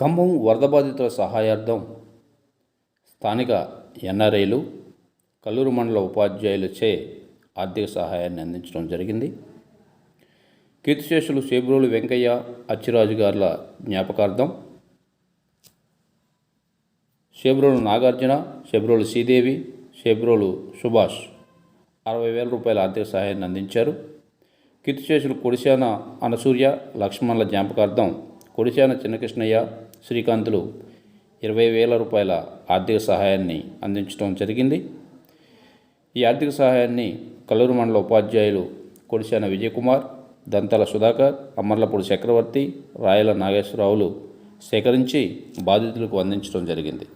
ఖమ్మం వరద బాధితుల సహాయార్థం స్థానిక ఎన్ఆర్ఐలు కల్లూరు మండల ఉపాధ్యాయులచే ఆర్థిక సహాయాన్ని అందించడం జరిగింది. కీర్తిశేషులు సేబ్రోలు వెంకయ్య అచ్చిరాజు గారుల జ్ఞాపకార్థం సేబ్రోలు నాగార్జున సేబ్రోలు శ్రీదేవి సేబ్రోలు సుభాష్ అరవై వేల రూపాయల ఆర్థిక సహాయాన్ని అందించారు. కీర్తిశేషులు కొడిశాన అనసూర్య లక్ష్మణుల జ్ఞాపకార్థం కొడిశాన చిన్నకృష్ణయ్య శ్రీకాంతులు ఇరవై వేల రూపాయల ఆర్థిక సహాయాన్ని అందించడం జరిగింది. ఈ ఆర్థిక సహాయాన్ని కల్లూరు మండల ఉపాధ్యాయులు కొడిశాన విజయకుమార్ దంతల సుధాకర్ అమర్లపూడి చక్రవర్తి రాయల నాగేశ్వరరావులు సేకరించి బాధితులకు అందించడం జరిగింది.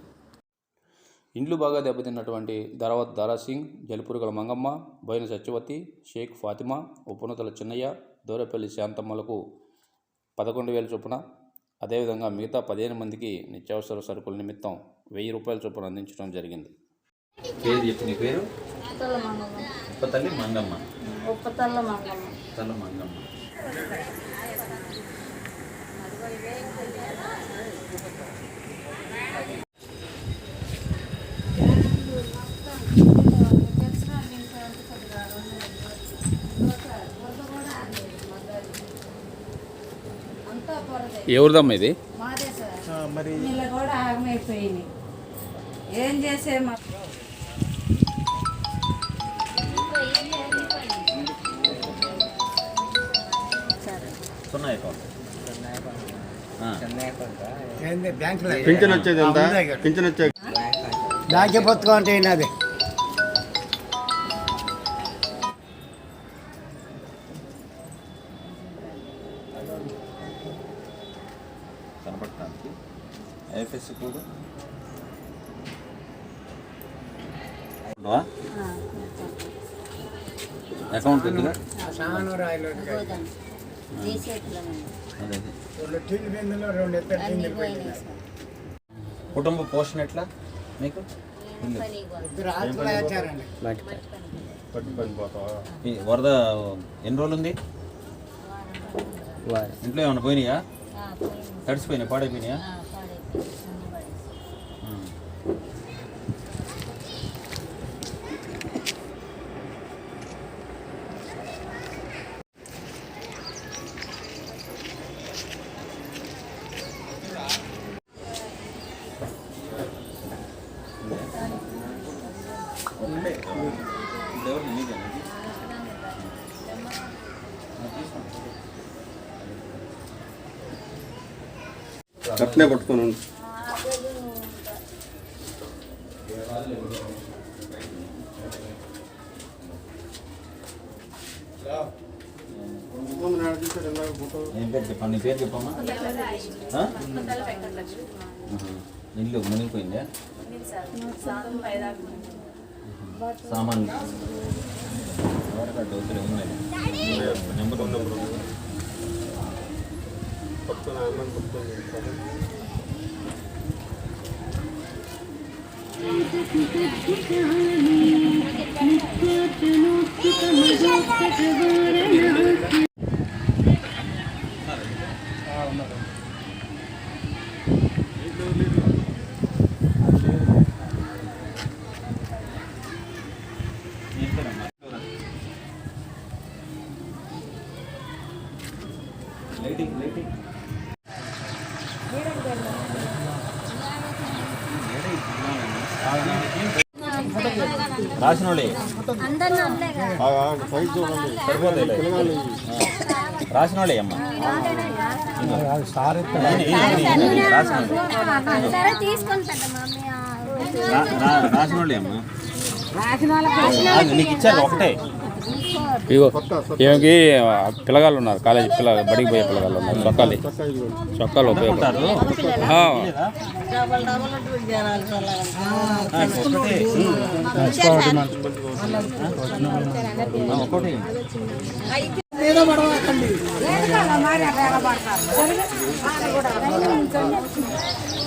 ఇండ్లు బాగా దెబ్బతిన్నటువంటి ధరవత్ దారాసింగ్ జలిపురుగల మంగమ్మ బోయిన సత్యవతి షేక్ ఫాతిమా ఉపనతుల చిన్నయ్య దూరపల్లి శాంతమ్మలకు పదకొండు వేల చొప్పున అదేవిధంగా మిగతా పదిహేను మందికి నిత్యావసర సరుకుల నిమిత్తం వెయ్యి రూపాయల చొప్పున అందించడం జరిగింది. పేరు చెప్పు నీ పేరు? ఉప్పతల్ల మంగమ్మ. ఉప్పతల్లి మంగమ్మ. ఉప్పతల్ల మంగమ్మ. తల్ల మంగమ్మ. అంతా పొరదే ఎవరిదమ్మా ఇది? మాదే సార్. నీళ్ళ కూడా ఆగమైపోయినాయి. ఏం చేసే మా పింఛన్ వచ్చేది ఎంత? పింఛన్ వచ్చే బ్యాంక్ పుస్తకం అంటే ఏంది పెట్టినారు. కుటుంబ పోషణ ఎట్లా మీకు? వరద ఎన్ని రోజులు ఉంది? ఇంట్లో ఏమైనా పోయినాయా? తడిసిపోయినాయి? పాడైపోయినాయా ఉం. ఇప్పుడు ఎవరు మీదేనా ఇది? అట్నే పట్టుకొని ఉండు. పేరు చెప్పమ్మా. ఇల్లు మునిగిపోయిందా? సామాన్ నెంబర్ కార్డు అవసరం ఉన్నాయి నెంబర్ ఉన్నప్పుడు రాసిన రాసిన వాళ్ళే అమ్మా. రాసిన వాళ్ళే. అమ్మా. నీకు ఇచ్చారు ఒకటే. ఇగో ఈమెకి పిల్లగాళ్ళు ఉన్నారు కాలేజీ పిల్ల బడికి పోయే పిల్లగాళ్ళు ఉన్నారు చొక్కాలి. చొక్కాలు ఉపయోగపడతారు ఉంటారు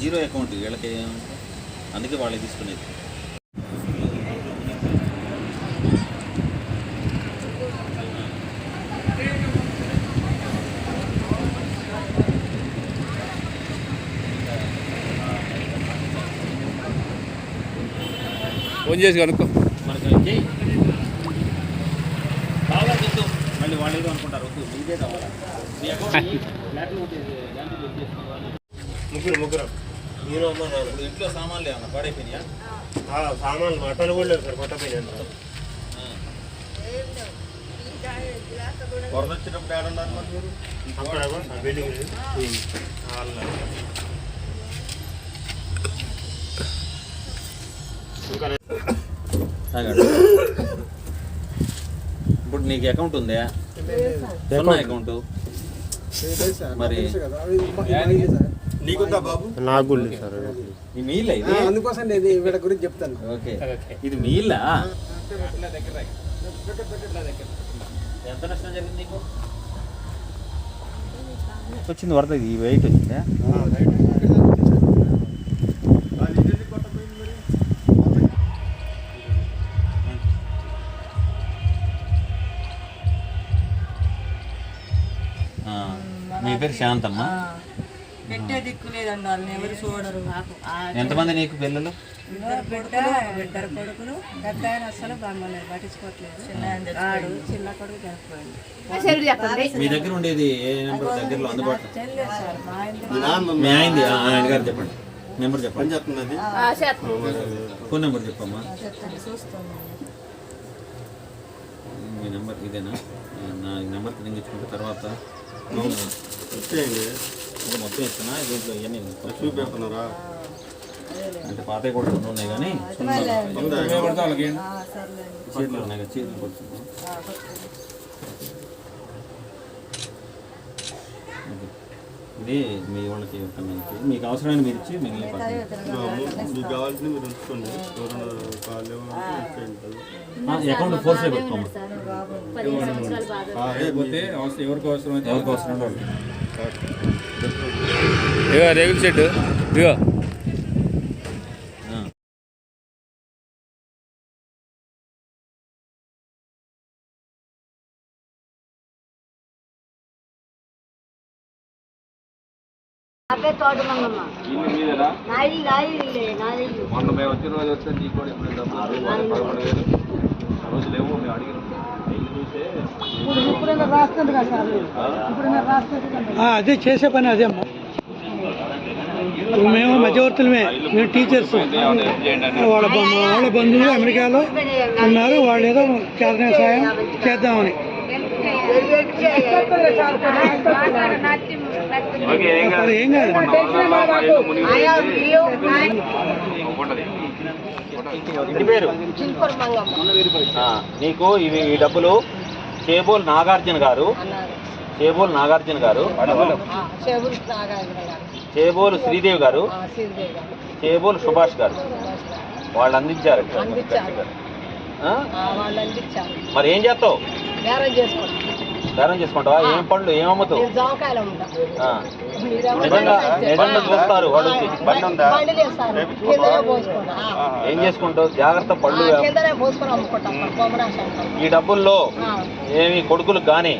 జీరో అకౌంట్ వీళ్ళకి అందుకే వాళ్ళే తీసుకునేది. ఫోన్ చేసి కనుక్కో. మళ్ళీ వాళ్ళు ఏదో అనుకుంటారు నీదే కావాలా నీ అకౌంట్ ఫ్లాట్లో ఉంటుంది దాంట్లో చెక్ చేసుకోవాలి ముగ్గురు ముగ్గురు మీరు ఇప్పుడు ఇంట్లో సామాన్లు ఏమన్నా పాడైపోయినాయా? సామాన్లు మటన్ కూడా లేదు సార్ కొత్త వరద వచ్చినప్పుడు ఏడున్నారు మరి మీరు? అక్కడ బిల్డింగ్ తాగాడు. ఇప్పుడు నీకు అకౌంట్ ఉందా? అకౌంట్. మరి నీకుందా బాబు? నాకు కూడా లేదు సార్. ఈ మీల్ ఇది? అందుకోసం ఇది వీళ్ళ గురించి చెప్తాను. ఓకే. ఇది మీలా? ఎంత నష్టం జరిగింది నీకు? వచ్చింది వరద ఈ వెయిట్ వచ్చిందా? ఆ, మీ పేరు శాంతమ్మ? పెట్టే దిక్కు లేదండి వాళ్ళని ఎవరు చూడరు. నాకు ఎంతమంది నీకు పిల్లలు? ఇద్దరు బిడ్డ ఇద్దరు కొడుకులు పెద్ద ఆయన అసలు పట్టించుకోవట్లేదు. చిన్న ఆడు చిన్న కొడుకు చనిపోయింది. మీ దగ్గర ఉండేది ఏ నెంబర్? దగ్గరలో అందుబాటులో? చెల్లెలు సార్ మా ఇంటి మీ ఆయనది? ఆ, ఆయన గారు చెప్పండి. నెంబర్ చెప్పండి. చెప్తున్నది ఫోన్ నెంబర్ చెప్పమ్మా. మీ నెంబర్ ఇదేనా? నా ఈ నెంబర్ తిరిగించుకుంటే తర్వాత. వచ్చేయండి. ఇది మొత్తం ఇస్తున్నా దీంట్లో ఇవన్నీ చూపెడుతున్నారా అంటే పాతవి కూడా రెండు ఉన్నాయి కానీ ఉందా? చీరలు ఉన్నాయి కదా కొడుతున్నాం ఇది మీ వాళ్ళకి మీకు అవసరమైన మీరు ఇచ్చి మిగిలిన. మీకు కావాల్సింది మీరు ఉంచుకోండి. అకౌంట్ ఫోర్స్ అవసరం ఎవరికి అవసరం అయితే ఎవరికి అవసరం ఇగో రేగుల చెట్టు ఇగో ఆ. అదే తోట మంగమ్మ నాది నాది ఇల్లే, నాది ఇల్లు. మొన్న మేము వచ్చిన రోజు వస్తే నీకు కూడా ఇప్పుడు పదకొండు వేలు రోజు లేవు మేము అడిగినాం అదే చేసే పని అదే అమ్మా. మేము మధ్యవర్తులమే మేము టీచర్స్. వాళ్ళ వాళ్ళ బంధువులు అమెరికాలో ఉన్నారు వాళ్ళు ఏదో చేతనే సాయం చేద్దామని. ఏం కాదు. ఇంటి పేరు. నీకు ఇవి ఈ డబ్బులు చేబోల్ నాగార్జున గారు. చేబోల్ నాగార్జున గారు. చేబోలు శ్రీదేవి గారు. ఆ, శ్రీదేవి గారు. చేబోలు సుభాష్ గారు. వాళ్ళు అందించారు. మరి ఏం చేస్తావు? బేరం దానం చేసుకుంటావా? ఏం పండ్లు? ఏం అమ్ముతావు? నేను జామకాయలు అమ్ముతా. ఆ. మీరేమో నిజంగా నిజంగా చూస్తారు వాళ్ళు వచ్చి. బండి ఉందా పోసుకుంటా. ఏం చేసుకుంటావు? జాగ్రత్త పళ్ళు ఆ, కిందనే పోసుకొని అమ్ముకుంటాం. కొమరాశం ఈ డబ్బుల్లో ఏమి కొడుకులకు కానీ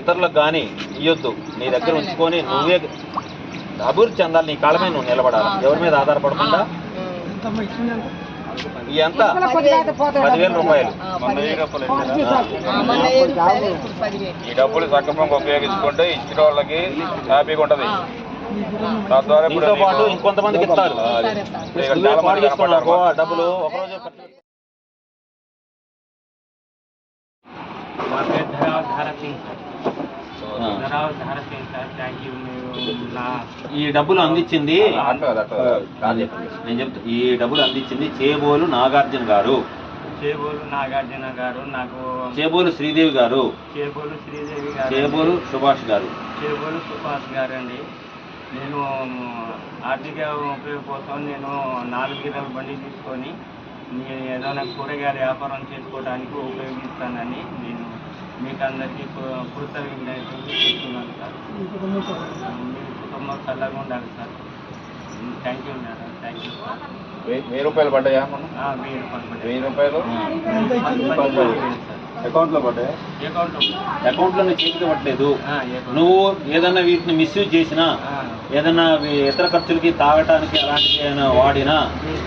ఇతరులకు కానీ ఇవ్వద్దు నీ దగ్గర ఉంచుకొని నువ్వే అభివృద్ధి చెందాలి. నీ కాళ్ళ మీద నువ్వు నిలబడాలి. ఎవరి మీద ఆధారపడకుండా. ఎంత పదివేల. రూపాయలు. ఈ డబ్బులు సక్రమంగా ఉపయోగించుకుంటే ఇచ్చిన వాళ్ళకి హ్యాపీగా ఉంటది. తద్వారా ఇప్పుడు దీంతో పాటు ఇంకొంతమందికి ఇస్తారు. డబ్బులు ఒకరోజు సింగ్ ఈ డబ్బులు అందించింది కాదు, నేను చెప్తా. ఈ డబ్బులు అందించింది చేబోలు నాగార్జున గారు. చేబోలు నాగార్జున గారు నాకు చేబోలు శ్రీదేవి గారు. చేబోలు శ్రీదేవి గారు చేబోలు సుభాష్ గారు. చేబోలు సుభాష్ గారు అండి. నేను ఆర్థిక ఉపయోగం కోసం నేను నాలుగు గిన్నెల బండి తీసుకొని నేను ఏదైనా కూరగాయల వ్యాపారం చేసుకోవడానికి ఉపయోగిస్తానని నేను మీకు అందరికీ కు- కృతజ్ఞతలు చెప్తున్నాను సార్. మీ కుటుంబం చల్లగా ఉండాలి sir. Thank you madam thank you sir వెయ్యి రూపాయలు పడ్డాయా వెయ్యి రూపాయలు పడ్డాయి. వెయ్యి రూపాయలు? మంది పడ్డాయి సార్. అకౌంట్లో పడ్డాయి. అకౌంట్ అకౌంట్లో చేతికి అకౌంట్. నువ్వు ఏదన్నా వీటిని మిస్యూజ్ చేసినా ఏదన్నా ఇతర ఖర్చులకి తాగటానికి అలాంటివి ఏమైనా వాడినా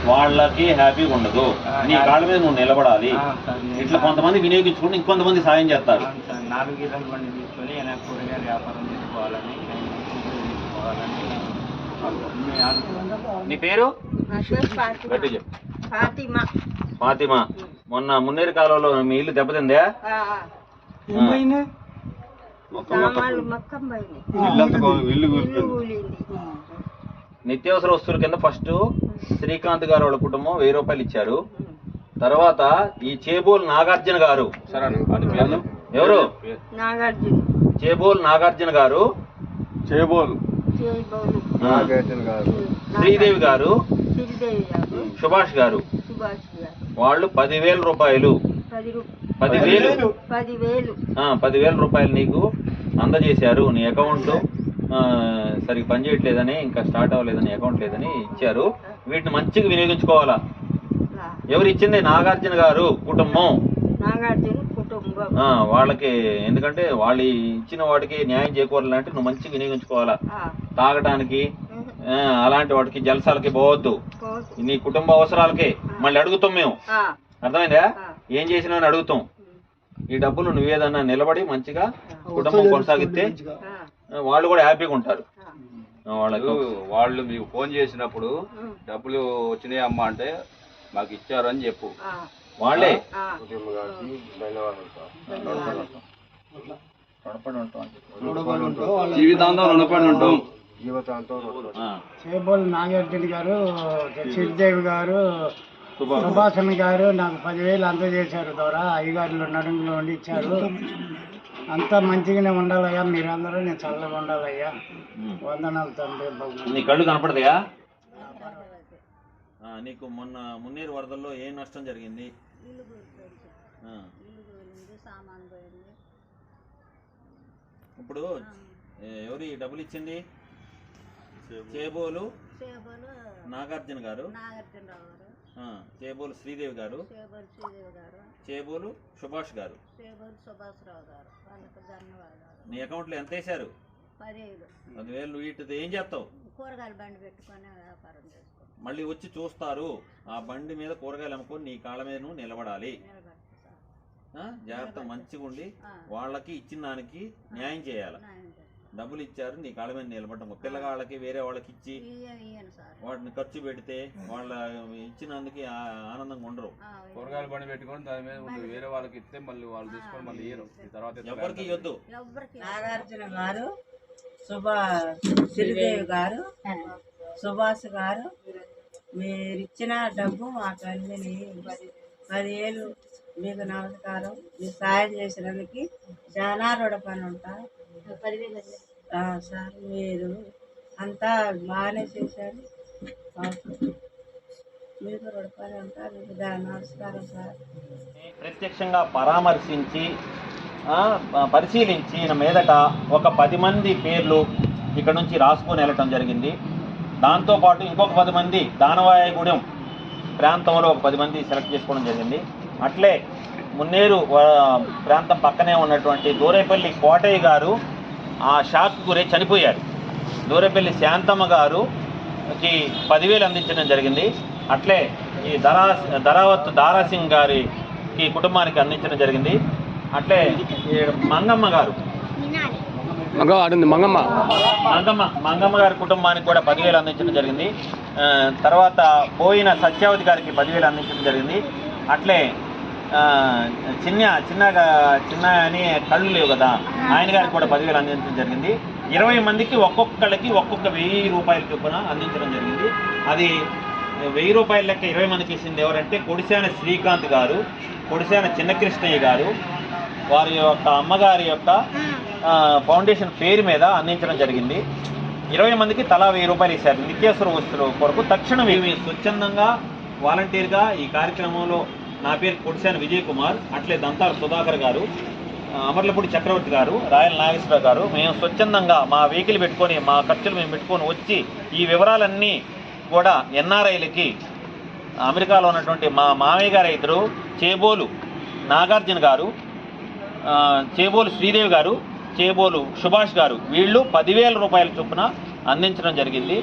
వాళ్ళకి హ్యాపీగా ఉండదు. నీ కాళ్ళ మీద నువ్వు నిలబడాలి. ఇట్లా కొంతమంది వినియోగించుకుంటే ఇంకొంతమంది సాయం చేస్తారు. నాలుగు బండి తీసుకొని వ్యాపారం చేసుకోవాలని. నీ పేరు? నా పేరు ఫాతిమా. మొన్న మున్నేరు కాలంలో మీ ఇల్లు దెబ్బతిందే? ఇల్లు ఇల్లు నిత్యావసర వస్తువుల కింద ఫస్ట్ శ్రీకాంత్ గారు వాళ్ళ కుటుంబం వెయ్యి రూపాయలు ఇచ్చారు. తర్వాత ఈ చేబోల్ నాగార్జున గారు. ఎవరు? నాగార్జున. చేబోల్ నాగార్జున గారు. నాగార్జున గారు. శ్రీదేవి గారు. శ్రీదేవి గారు. సుభాష్ గారు. వాళ్ళు పదివేల రూపాయలు. పదివేలు? పదివేల. రూపాయలు నీకు అందజేశారు నీ అకౌంట్ సరిగ్గా పనిచేయట్లేదని ఇంకా స్టార్ట్ అవ్వలేదని అకౌంట్ లేదని ఇచ్చారు. వీటిని మంచిగా వినియోగించుకోవాలా? ఎవరు ఇచ్చింది? నాగార్జున గారు కుటుంబం. నాగార్జున కుటుంబం. ఆ, వాళ్ళకి ఎందుకంటే వాళ్ళు ఇచ్చిన వాటికి న్యాయం చేకూరాలంటే నువ్వు మంచిగా వినియోగించుకోవాలా? ఆ, తాగటానికి అలాంటి వాటికి జలసాలకి పోవద్దు. నీ కుటుంబ అవసరాలకే. మళ్ళీ అడుగుతాం మేము. అర్థమైందా. ఏం చేసినా అని అడుగుతాం. ఈ డబ్బులు నువ్వేదన్నా నిలబడి మంచిగా కుటుంబం కొనసాగితే వాళ్ళు కూడా హ్యాపీగా ఉంటారు. వాళ్ళకు వాళ్ళు మీకు ఫోన్ చేసినప్పుడు డబ్బులు వచ్చినాయి అమ్మా అంటే మాకు ఇచ్చారు అని చెప్పు వాళ్ళే. జీవితాంతం రుణపడి ఉంటాం. చేబోలు నాగార్జున గారు శ్రీదేవి గారు సుభాషణ్ గారు నాకు పదివేలు అందజేశారు ద్వారా. అయ్యగారులు నడుములో ఉండి ఇచ్చారు అంతా మంచిగానే ఉండాలయ్యా మీరందరూ నేను చల్లగా ఉండాలయ్యా. వందనాలు తండ్రి నీ కళ్ళు కనపడతాయా? ఆ, నీకు మొన్న మున్నేరు వరదల్లో ఏం నష్టం జరిగింది? ఆ. ఇప్పుడు ఏ- ఎవరు ఈ డబ్బులు ఇచ్చింది? చేబోలు. నాగార్జున గారు. నాగార్జునరావు గారు. చేబోలు శ్రీదేవి గారు. చేబోలు శ్రీదేవి గారు. చేబోలు సుభాష్ గారు. గారు. వాళ్ళకి ధన్యవాదాలు. నీ అకౌంట్లో ఎంత వేశారు? పదివేలు పదివేలు వీటితో ఏం చేస్తావు? కూరగాయల బండి పెట్టుకొని వ్యాపారం చేసుకుంటాం. మళ్ళీ వచ్చి చూస్తారు. ఆ బండి మీద కూరగాయలు అమ్ముకొని నీ కాళ్ళ మీద నువ్వు నిలబడాలి జాగ్రత్త. మంచిగా ఉండి. వాళ్ళకి ఇచ్చిన దానికి న్యాయం చేయాలి. చేస్తాం. డబ్బులు ఇచ్చారు నీ కాళ్ళ మీద నిలబడము పిల్లగాళ్ళకి వేరే వాళ్ళకి ఇచ్చి వాటిని ఖర్చు పెడితే వాళ్ళ ఇచ్చినందుకు ఆ- ఆనందంగా ఉండరు. కూరగాయల బండి పెట్టుకొని దాని మీద వేరే వాళ్ళకి ఇస్తే మళ్ళీ వాళ్ళు తీసుకొని మళ్ళీ ఇయ్యరు. తర్వాత. ఎవరికి ఇవ్వద్దు నాగార్జున గారు సుభా శ్రీదేవి గారు సుభాష్ గారు మీరు ఇచ్చిన డబ్బు మాకు అందిని. పదివేలు మీకు నమస్కారం. మీరు సాయం చేసినందుకు చాలా రుణపని ఉంటా. ఆ, సార్ మీరు అంతా బాగానే చేశారు. మీకు రుణపని మీకు నమస్కారం సార్. ప్రత్యక్షంగా పరామర్శించి పరిశీలించిన మీదట ఒక పది మంది పేర్లు ఇక్కడ నుంచి రాసుకొని వెళ్ళటం జరిగింది. దాంతోపాటు ఇంకొక పది మంది దానవాయగూడెం ప్రాంతంలో ఒక పది మంది సెలెక్ట్ చేసుకోవడం జరిగింది. అట్లే మున్నేరు ప్రాంతం పక్కనే ఉన్నటువంటి దూరేపల్లి కోటయ్య గారు ఆ షాక్ గురి చనిపోయారు. దూరేపల్లి శాంతమ్మ గారుకి పదివేలు అందించడం జరిగింది. అట్లే ఈ దరా ధరావత్ దారాసింగ్ గారికి కుటుంబానికి అందించడం జరిగింది. అట్లే ఈ మంగమ్మ గారు. మంగమ్మ మంగమ్మ. గారి కుటుంబానికి కూడా పదివేలు అందించడం జరిగింది. తర్వాత పోయిన సత్యావతి గారికి పదివేలు అందించడం జరిగింది. అట్లే చిన్న చిన్నగా చిన్న అని కళ్ళు లేవు కదా. ఆయన గారికి కూడా పదివేలు అందించడం జరిగింది. ఇరవై మందికి ఒక్కొక్కళ్ళకి ఒక్కొక్క వెయ్యి రూపాయల చొప్పున అందించడం జరిగింది. అది వెయ్యి రూపాయల లెక్క ఇరవై మందికి ఇచ్చింది ఎవరంటే కొడిశాన శ్రీకాంత్ గారు కొడిశాన చిన్నకృష్ణయ్య గారు. వారి యొక్క అమ్మగారి యొక్క ఫౌండేషన్ పేరు మీద అందించడం జరిగింది. ఇరవై మందికి తలా వెయ్యి రూపాయలు ఇచ్చారు. నిత్యావసర వస్తువుల కొరకు తక్షణం స్వచ్ఛందంగా వాలంటీర్గా ఈ కార్యక్రమంలో నా పేరు కొడిశాన విజయ్ కుమార్ అట్లే దంతాల సుధాకర్ గారు అమర్లపూడి చక్రవర్తి గారు రాయల నాగేశ్వరరావు గారు. మేము స్వచ్ఛందంగా మా వెహికల్ పెట్టుకొని మా ఖర్చులు మేము పెట్టుకొని వచ్చి ఈ వివరాలన్నీ కూడా ఎన్ఆర్ఐలకి అమెరికాలో ఉన్నటువంటి మా మామయ్య గారు ఇద్దరు చేబోలు నాగార్జున గారు చేబోలు శ్రీదేవి గారు చేబోలు సుభాష్ గారు వీళ్ళు పదివేల రూపాయల చొప్పున అందించడం జరిగింది.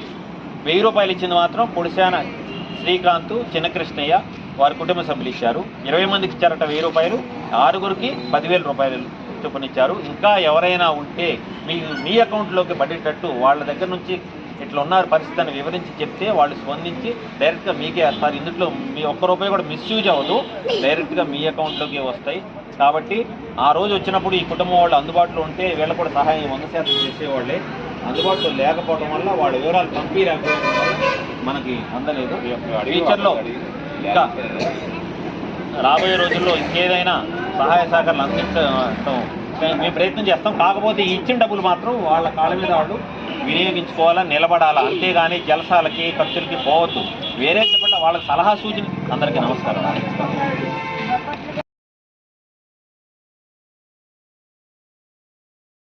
వెయ్యి రూపాయలు ఇచ్చింది మాత్రం పొడిశాన శ్రీకాంత్ చిన్నకృష్ణయ్య వారి కుటుంబ సభ్యులు ఇచ్చారు. ఇరవై మందికి ఇచ్చారట వెయ్యి రూపాయలు. ఆరుగురికి పదివేల రూపాయలు చొప్పున ఇచ్చారు ఇంకా ఎవరైనా ఉంటే మీ మీ అకౌంట్లోకి పడేటట్టు వాళ్ళ దగ్గర నుంచి ఇట్లా ఉన్నారు పరిస్థితి అని వివరించి చెప్తే వాళ్ళు స్పందించి డైరెక్ట్గా మీకే వేస్తారు ఇందులో మీ ఒక్క రూపాయి కూడా మిస్యూజ్ అవ్వదు. డైరెక్ట్గా మీ అకౌంట్లోకి వస్తాయి. కాబట్టి ఆ రోజు వచ్చినప్పుడు ఈ కుటుంబం వాళ్ళు అందుబాటులో ఉంటే వీళ్ళు కూడా సహాయం వంద శాతం చేసేవాళ్ళే. అందుబాటులో లేకపోవడం వల్ల వాళ్ళ వివరాలు పంపించకపోవడం వల్ల మనకి అందలేదు. ఫ్యూచర్లో ఇంకా రాబోయే రోజుల్లో ఇంకేదైనా సహాయ సహకారాలు అందించడం మేము ప్రయత్నం చేస్తాం. కాకపోతే ఇచ్చిన డబ్బులు మాత్రం వాళ్ళ కాళ్ళ మీద వాళ్ళు వినియోగించుకోవాలా నిలబడాలా. అంతేగాని జలసాలకి ఖర్చులకి పోవద్దు. వేరే చెప్పండి వాళ్ళకి సలహా సూచన అందరికీ నమస్కారం.